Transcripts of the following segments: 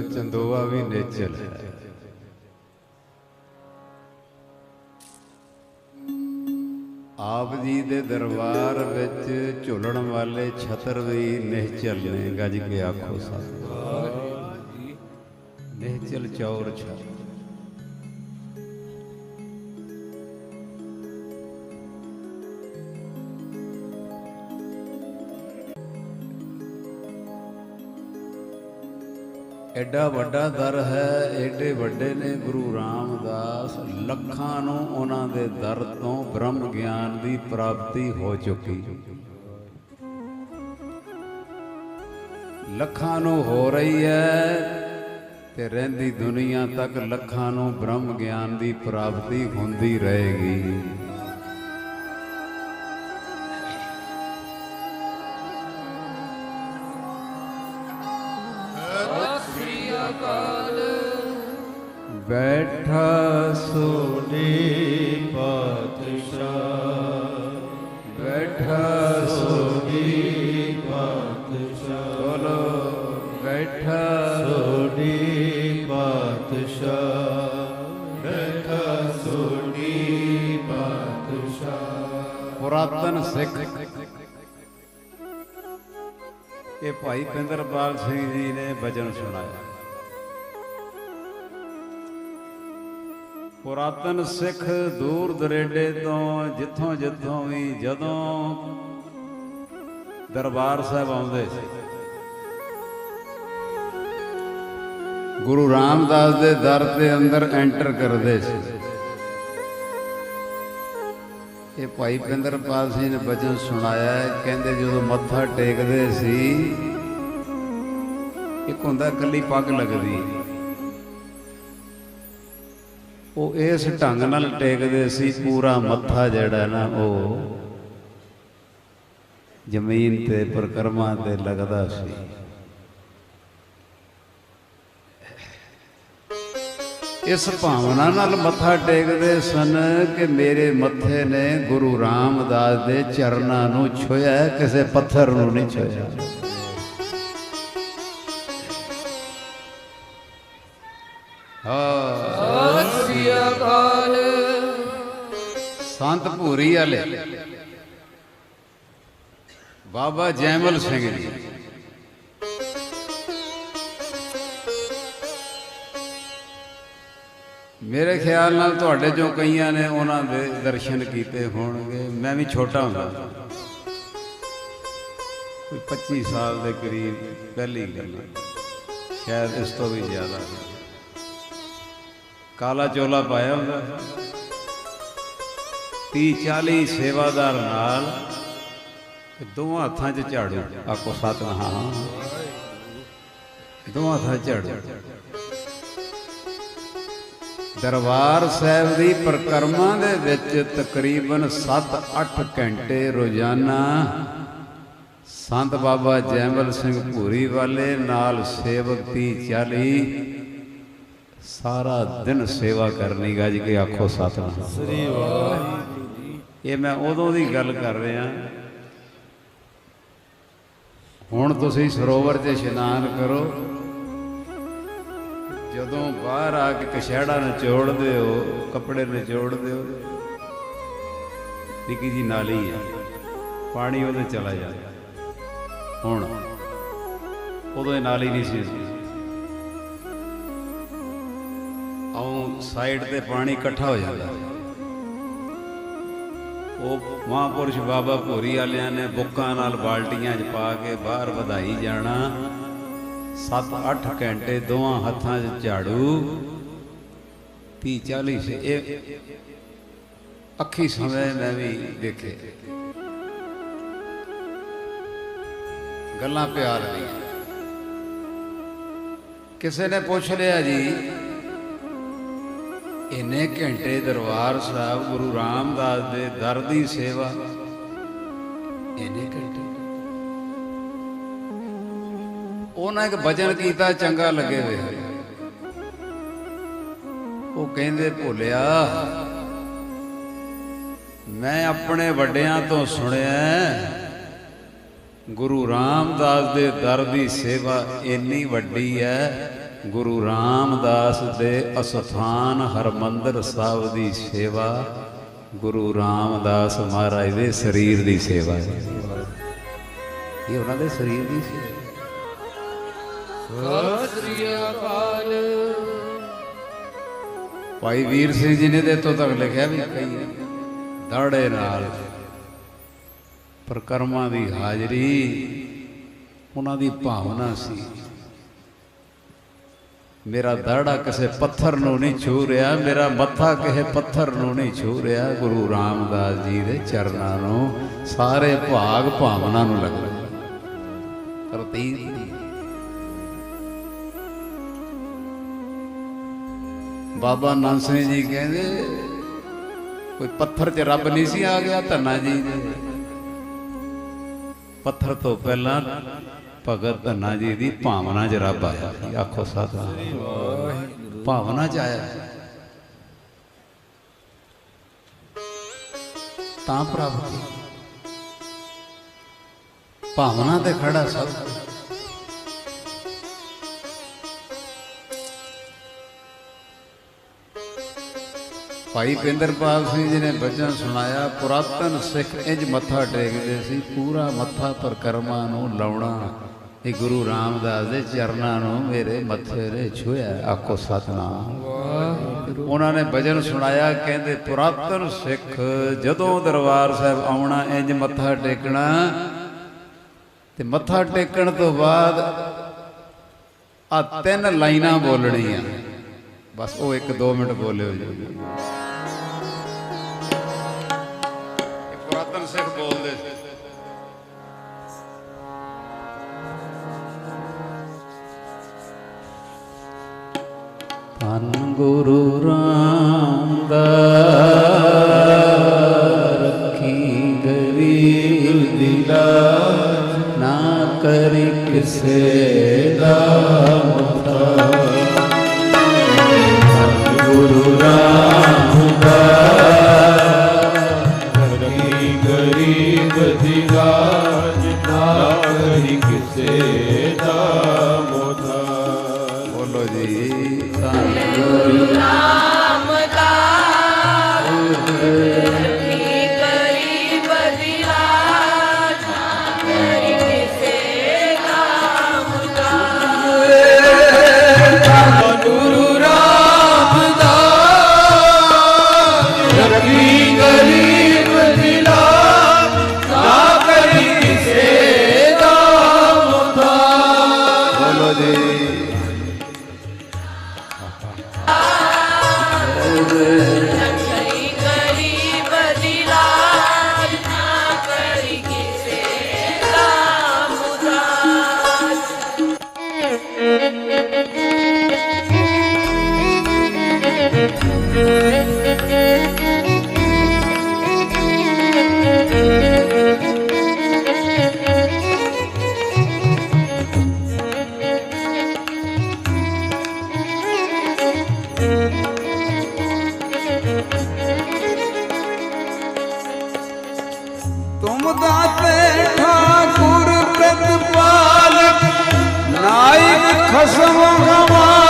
ਤਾਂ ਚੰਦੋਆ ਵੀ ਨੇਚਲ ਹੈ। ਆਪ ਜੀ ਦੇ ਦਰਬਾਰ ਵਿੱਚ ਝੁਲਣ ਵਾਲੇ ਛਤਰ ਵੀ ਨਿਹਚਲ ਨੇ ਗੱਜ ਕੇ ਆਖੋ ਸਤਿ ਨਿਹਚਲ ਚੌਰ ਛਾ ਐਡਾ ਵੱਡਾ ਦਰ ਹੈ, ਐਡੇ ਵੱਡੇ ਨੇ ਗੁਰੂ ਰਾਮਦਾਸ। ਲੱਖਾਂ ਨੂੰ ਉਹਨਾਂ ਦੇ ਦਰ ਤੋਂ ਬ੍ਰਹਮ ਗਿਆਨ ਦੀ ਪ੍ਰਾਪਤੀ ਹੋ ਚੁੱਕੀ। ਲੱਖਾਂ ਨੂੰ ਹੋ ਰਹੀ ਹੈ ਤੇ ਰਹਿੰਦੀ ਦੁਨੀਆ ਤੱਕ ਲੱਖਾਂ ਨੂੰ ਬ੍ਰਹਮ ਗਿਆਨ ਦੀ ਪ੍ਰਾਪਤੀ ਹੁੰਦੀ ਰਹੇਗੀ। ਬੈਠਾ ਸੋਨੀ ਪਾਤਸ਼ਾਹ। ਬੈਠਾ ਸੋਨੀ ਪਾਤਸ਼ਾਹ। ਪੁਰਾਤਨ ਸਿੱਖ। ਇਹ ਭਾਈ ਪਿੰਦਰਪਾਲ ਸਿੰਘ ਜੀ ਨੇ ਬਚਨ ਸੁਣਾਇਆ। ਪੁਰਾਤਨ ਸਿੱਖ ਦੂਰ ਦਰੇਡੇ ਤੋਂ ਜਿੱਥੋਂ ਜਿੱਥੋਂ ਵੀ ਜਦੋਂ ਦਰਬਾਰ ਸਾਹਿਬ ਆਉਂਦੇ ਸੀ ਗੁਰੂ ਰਾਮਦਾਸ ਦੇ ਦਰ ਦੇ ਅੰਦਰ ਐਂਟਰ ਕਰਦੇ ਸੀ। ਇਹ ਭਾਈ ਪਿੰਦਰਪਾਲ ਸਿੰਘ ਨੇ ਬਚਨ ਸੁਣਾਇਆ, ਕਹਿੰਦੇ ਜਦੋਂ ਮੱਥਾ ਟੇਕਦੇ ਸੀ, ਇੱਕ ਹੁੰਦਾ ਕੱਲੀ ਪੱਗ ਲੱਗਦੀ। ਉਹ ਇਸ ਢੰਗ ਨਾਲ ਟੇਕਦੇ ਸੀ, ਪੂਰਾ ਮੱਥਾ ਜਿਹੜਾ ਨਾ ਉਹ ਜ਼ਮੀਨ ਤੇ, ਪ੍ਰਕਰਮਾਂ ਤੇ ਲੱਗਦਾ ਸੀ। ਇਸ ਭਾਵਨਾ ਨਾਲ ਮੱਥਾ ਟੇਕਦੇ ਸਨ ਕਿ ਮੇਰੇ ਮੱਥੇ ਨੇ ਗੁਰੂ ਰਾਮਦਾਸ ਦੇ ਚਰਨਾਂ ਨੂੰ ਛੋਇਆ ਕਿਸੇ ਪੱਥਰ ਨੂੰ ਨਹੀਂ ਛੋਇਆ ਹਾਂ ਸ੍ਰੀ ਅਕਾਲ ਸੰਤ ਭੂਰੀ ਵਾਲੇ, ਬਾਬਾ ਜੈਮਲ ਸਿੰਘ ਜੀ। ਮੇਰੇ ਖਿਆਲ ਨਾਲ ਤੁਹਾਡੇ ਜੋ ਕਈਆਂ ਨੇ ਉਹਨਾਂ ਦੇ ਦਰਸ਼ਨ ਕੀਤੇ ਹੋਣਗੇ। ਮੈਂ ਵੀ ਛੋਟਾ ਹੁੰਦਾ। ਕੋਈ 25 ਸਾਲ ਦੇ ਕਰੀਬ ਪਹਿਲੀ ਗੱਲ ਸ਼ਾਇਦ ਇਸ ਤੋਂ ਵੀ ਜ਼ਿਆਦਾ। ਕਾਲਾ ਚੋਲਾ ਪਾਇਆ ਹੁੰਦਾ ਸੀ 30 40 ਸੇਵਾਦਾਰ ਨਾਲ ਦੋਵਾਂ ਹੱਥਾਂ 'ਚ ਝਾੜੂ। ਆਕੋ ਸਤਨਾਮ। ਦੋਵਾਂ ਹੱਥਾਂ 'ਚ ਝਾੜੂ। ਦਰਬਾਰ ਸਾਹਿਬ ਦੀ ਪ੍ਰਕਰਮਾਂ ਦੇ ਵਿੱਚ ਤਕਰੀਬਨ 7-8 ਘੰਟੇ ਰੋਜ਼ਾਨਾ ਸੰਤ ਬਾਬਾ ਜੈਮਲ ਸਿੰਘ ਭੂਰੀ ਵਾਲੇ ਨਾਲ ਸੇਵਕ 30 40 ਸਾਰਾ ਦਿਨ ਸੇਵਾ ਕਰਨੀ ਗੱਜ ਕੇ ਆਖੋ ਸਤਨਾਮ। ਸ੍ਰੀ ਵਾਹਿਗੁਰੂ ਇਹ ਮੈਂ ਉਦੋਂ ਦੀ ਗੱਲ ਕਰ ਰਿਹਾ। ਹੁਣ ਤੁਸੀਂ ਸਰੋਵਰ 'ਚ ਇਸ਼ਨਾਨ ਕਰੋ। ਜਦੋਂ ਬਾਹਰ ਆ ਕੇ ਕਛਹਿੜਾ ਨਿਚੋੜਦੇ ਹੋ, ਕੱਪੜੇ ਨਿਚੋੜਦੇ ਹੋ, ਨਿੱਕੀ ਜੀ ਨਾਲੀ ਹੈ ਪਾਣੀ ਉਹਦੇ ਚਲਾ ਜਾਂਦਾ। ਹੁਣ ਉਦੋਂ ਇਹ ਨਾਲੀ ਨਹੀਂ ਸੀ। ਆਉਂ ਸਾਈਡ ਤੇ ਪਾਣੀ ਇਕੱਠਾ ਹੋ ਜਾਂਦਾ। ਉਹ ਮਹਾਂਪੁਰਸ਼ ਬਾਬਾ ਭੋਰੀ ਵਾਲਿਆਂ ਨੇ ਬੁੱਕਾਂ ਨਾਲ ਬਾਲਟੀਆਂ 'ਚ ਪਾ ਕੇ ਬਾਹਰ ਵਧਾਈ ਜਾਣਾ। 7-8 ਘੰਟੇ ਦੋਵਾਂ ਹੱਥਾਂ 'ਚ ਝਾੜੂ। 30 40 ਸੇ ਇਹ ਅੱਖੀ ਸਮੇਂ ਮੈਂ ਵੀ ਦੇਖੇ। ਗੱਲਾਂ ਪਿਆਰ ਦੀਆਂ। ਕਿਸੇ ਨੇ ਪੁੱਛ ਲਿਆ ਜੀ, ਇੰਨੇ ਘੰਟੇ ਦਰਬਾਰ ਸਾਹਿਬ ਗੁਰੂ ਰਾਮਦਾਸ ਦੇ ਦਰ ਦੀ ਸੇਵਾ, ਇੰਨੇ ਘੰਟੇ? ਉਹਨਾਂ ਇੱਕ ਭਜਨ ਕੀਤਾ, ਚੰਗਾ ਲੱਗੇ ਵੇ। ਉਹ ਕਹਿੰਦੇ, ਭੁੱਲਿਆ, ਮੈਂ ਆਪਣੇ ਵੱਡਿਆਂ ਤੋਂ ਸੁਣਿਆ ਗੁਰੂ ਰਾਮਦਾਸ ਦੇ ਦਰ ਦੀ ਸੇਵਾ ਇੰਨੀ ਵੱਡੀ ਹੈ, ਗੁਰੂ ਰਾਮਦਾਸ ਦੇ ਅਸਥਾਨ ਹਰਮੰਦਰ ਸਾਹਿਬ ਦੀ ਸੇਵਾ, ਗੁਰੂ ਰਾਮਦਾਸ ਮਹਾਰਾਜ ਦੇ ਸਰੀਰ ਦੀ ਸੇਵਾ ਹੈ। ਇਹ ਉਹਨਾਂ ਦੇ ਸਰੀਰ ਦੀ ਸੇਵਾ। ਸਤਿ ਅਕਾਲ ਭਾਈ ਵੀਰ ਸਿੰਘ ਜੀ ਨੇ ਤੇ ਤੋਂ ਤੱਕ ਲਿਖਿਆ ਵੀ ਕਈ ਦਾੜੇ ਨਾਲ ਪ੍ਰਕਰਮਾਂ ਦੀ ਹਾਜ਼ਰੀ, ਉਹਨਾਂ ਦੀ ਭਾਵਨਾ ਸੀ। ਮੇਰਾ ਦਾੜਾ ਕਿਸੇ ਪੱਥਰ ਨੂੰ ਨਹੀਂ ਛੂ ਰਿਹਾ, ਮੇਰਾ ਮੱਥਾ ਕਿਸੇ ਪੱਥਰ ਨੂੰ ਨਹੀਂ ਛੂ ਰਿਹਾ। ਗੁਰੂ ਰਾਮਦਾਸ ਜੀ ਦੇ ਚਰਨਾਂ ਨੂੰ ਸਾਰੇ ਭਾਗ ਭਾਵਨਾ ਨੂੰ ਲੱਗ ਰਿਹਾ ਪ੍ਰਤੀਤ ਬਾਬਾ ਨਾਨਕ ਸਿੰਘ ਜੀ ਕਹਿੰਦੇ, ਕੋਈ ਪੱਥਰ 'ਚ ਰੱਬ ਨਹੀਂ ਸੀ ਆ ਗਿਆ ਧੰਨਾ ਜੀ ਦੇ। ਪੱਥਰ ਤੋਂ ਪਹਿਲਾਂ ਭਗਤ ਧੰਨਾ ਜੀ ਦੀ ਭਾਵਨਾ 'ਚ ਰੱਬ ਆਇਆ ਸੀ। ਆਖੋ ਸਾਧਾ ਭਾਵਨਾ 'ਚ ਆਇਆ ਤਾਂ ਪ੍ਰਾਪਤੀ ਭਾਵਨਾ ਤੇ ਖੜਾ ਸਭ ਭਾਈ ਪਿੰਦਰਪਾਲ ਸਿੰਘ ਜੀ ਨੇ ਬਚਨ ਸੁਣਾਇਆ, ਪੁਰਾਤਨ ਸਿੱਖ ਇੰਜ ਮੱਥਾ ਟੇਕਦੇ ਸੀ, ਪੂਰਾ ਮੱਥਾ ਪਰਕਰਮਾ ਨੂੰ ਲਾਉਣਾ। ਇਹ ਗੁਰੂ ਰਾਮਦਾਸ ਦੇ ਚਰਨਾਂ ਨੂੰ ਮੇਰੇ ਮੱਥੇ ਦੇ ਛੂਇਆ ਆਖੋ ਸਤਨਾਮ। ਉਹਨਾਂ ਨੇ ਭਜਨ ਸੁਣਾਇਆ, ਕਹਿੰਦੇ ਪੁਰਾਤਨ ਸਿੱਖ ਜਦੋਂ ਦਰਬਾਰ ਸਾਹਿਬ ਆਉਣਾ, ਇੰਜ ਮੱਥਾ ਟੇਕਣਾ। ਤੇ ਮੱਥਾ ਟੇਕਣ ਤੋਂ ਬਾਅਦ ਆ ਤਿੰਨ ਲਾਈਨਾਂ ਬੋਲਣੀਆਂ। ਬਸ ਉਹ 1-2 ਮਿੰਟ ਬੋਲਿਓ ਜੀ। ਬੋਲਦੇ ਸੀ ਧੰਨ ਗੁਰੂ ਬੋਲੋ ਜੀ દાતે ઠાકુર પ્રતિપાલક નાયક ખસમ હવા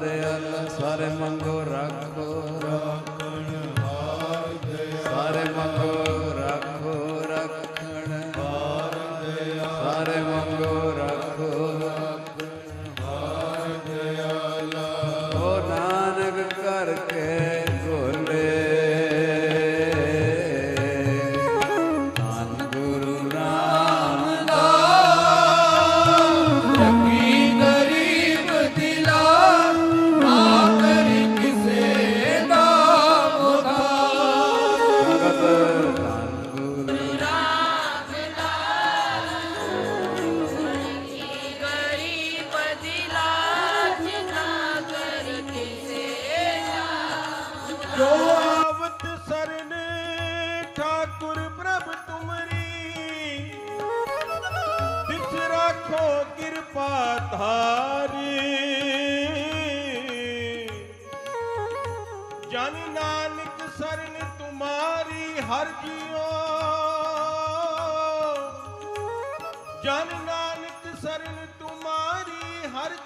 ਦਿਆਲ ਸਾਰੇ ਮੰਗੋ ਰੱਖੋ। ਰੱਖਣ ਹਾਰ ਦਿਆਲ ਸਾਰੇ ਮੰਗੋ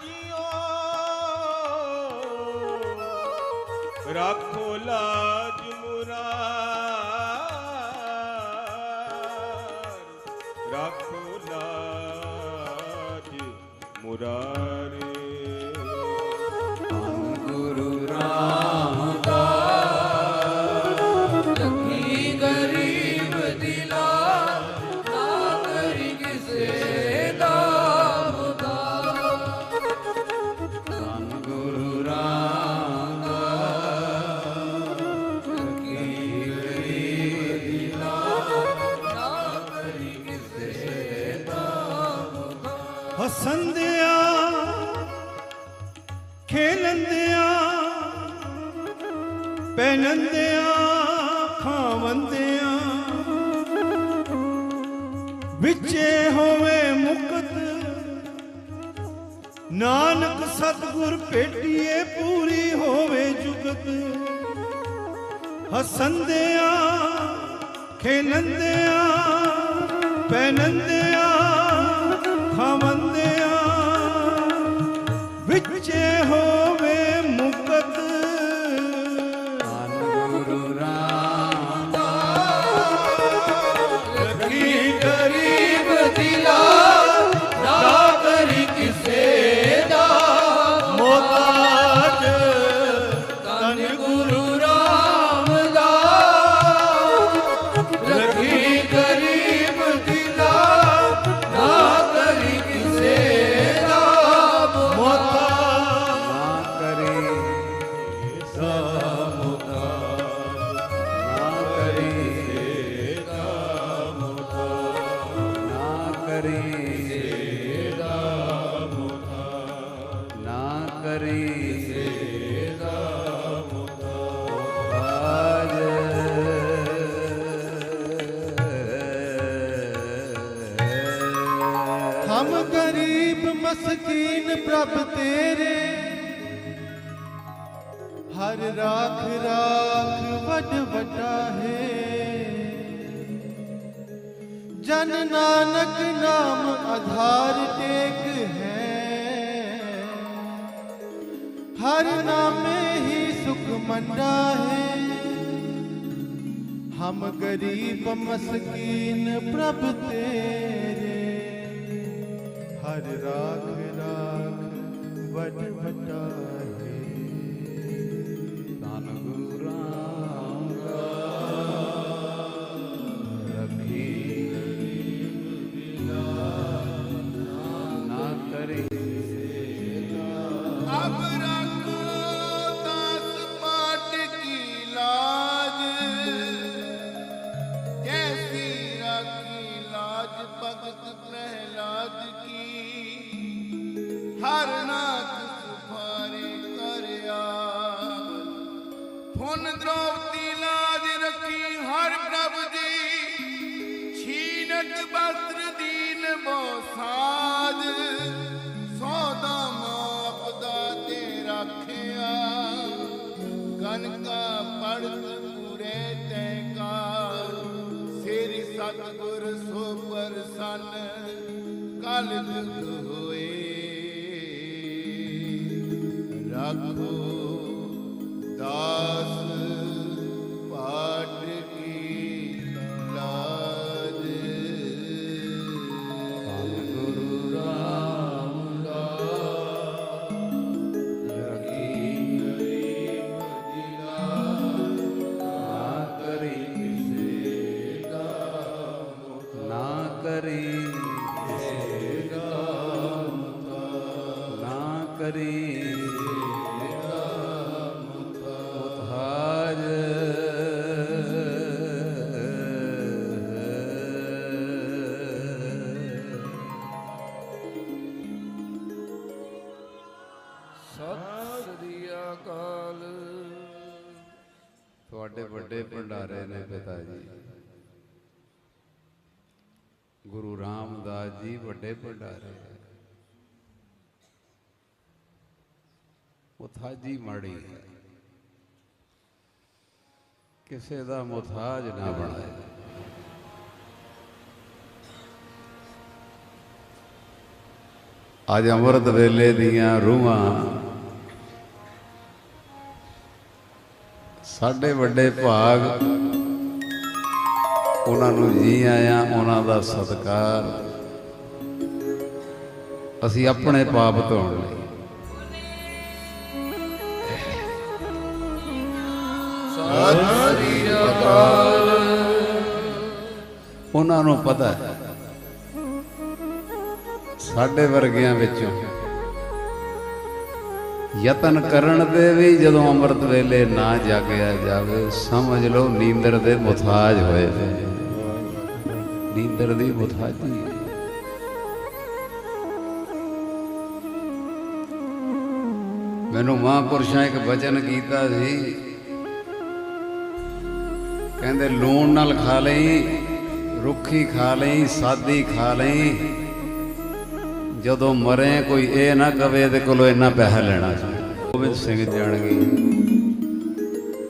ਜੀਓ ਰੱਖੋ ਲਾਜ ਮੁਰਾ ਸੰਧਿਆ ਖੇਲੰਦਿਆ ਪਹਿਨੰਦਿਆ ਖਾਵੰਦਿਆ ਵਿੱਚੇ ਹੋਵੇ ਮੁਕਤ, ਨਾਨਕ ਸਤਗੁਰ ਭੇਟੀਏ, ਪੂਰੀ ਹੋਵੇ ਜੁਗਤ। ਹਸੰਦਿਆ ਖੇਲੰਦਿਆ ਪਹਿਨੰਦਿਆ करना में ही सुख मंडा है। हम गरीब मस्कीन प्रभ तेरे। हर राख राख बट बटा ਕਲ ਜੁਗ ਹੋਏ। ਰੱਖੋ ਦਾਸ ਗੁਰੂ ਰਾਮਦਾਸ ਜੀ ਵੱਡੇ ਭੰਡਾਰੇ ਮੁਥਾਜੀ ਮਾੜੀ ਹੈ ਕਿਸੇ ਦਾ ਮੁਥਾਜ ਨਾ ਬਣਾਏ। ਅੱਜ ਅੰਮ੍ਰਿਤ ਵੇਲੇ ਦੀਆਂ ਰੂਹਾਂ ਸਾਡੇ ਵੱਡੇ ਭਾਗ ਉਹਨਾਂ ਨੂੰ ਜੀ ਆਇਆ, ਉਹਨਾਂ ਦਾ ਸਤਿਕਾਰ। ਅਸੀਂ ਆਪਣੇ ਪਾਪ ਧੋਣ ਲਈ। ਸਤਿ ਅਕਾਲ ਉਹਨਾਂ ਨੂੰ ਪਤਾ ਹੈ, ਸਾਡੇ ਵਰਗਿਆਂ ਵਿੱਚੋਂ ਯਤਨ ਕਰਨ ਦੇ ਵੀ ਜਦੋਂ ਅੰਮ੍ਰਿਤ ਵੇਲੇ ਨਾ ਜਾਗਿਆ ਜਾਵੇ, ਸਮਝ ਲਓ ਨੀਂਦਰ ਦੇ ਮੁਤਾਜ ਹੋਏ। ਨੇ ਨੀਂਦਰ ਦੀ ਮੁਤਾਜੀ ਮੈਨੂੰ ਮਹਾਂਪੁਰਸ਼ਾਂ ਇੱਕ ਵਚਨ ਕੀਤਾ ਸੀ। ਕਹਿੰਦੇ, ਲੂਣ ਨਾਲ ਖਾ ਲਈ, ਰੁੱਖੀ ਖਾ ਲਈ, ਸਾਦੀ ਖਾ ਲਈ। ਜਦੋਂ ਮਰੇ, ਕੋਈ ਇਹ ਨਾ ਕਵੇ ਤੇ ਕੋਲੋਂ ਇੰਨਾ ਪੈਸਾ ਲੈਣਾ ਸੀ। ਗੋਬਿੰਦ ਸਿੰਘ ਜਾਣਗੇ।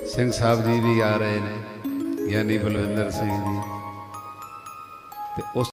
ਸਿੰਘ ਸਾਹਿਬ ਜੀ ਵੀ ਆ ਰਹੇ ਨੇ, ਗਿਆਨੀ ਬਲਵਿੰਦਰ ਸਿੰਘ ਜੀ। ਤੇ ਉਸ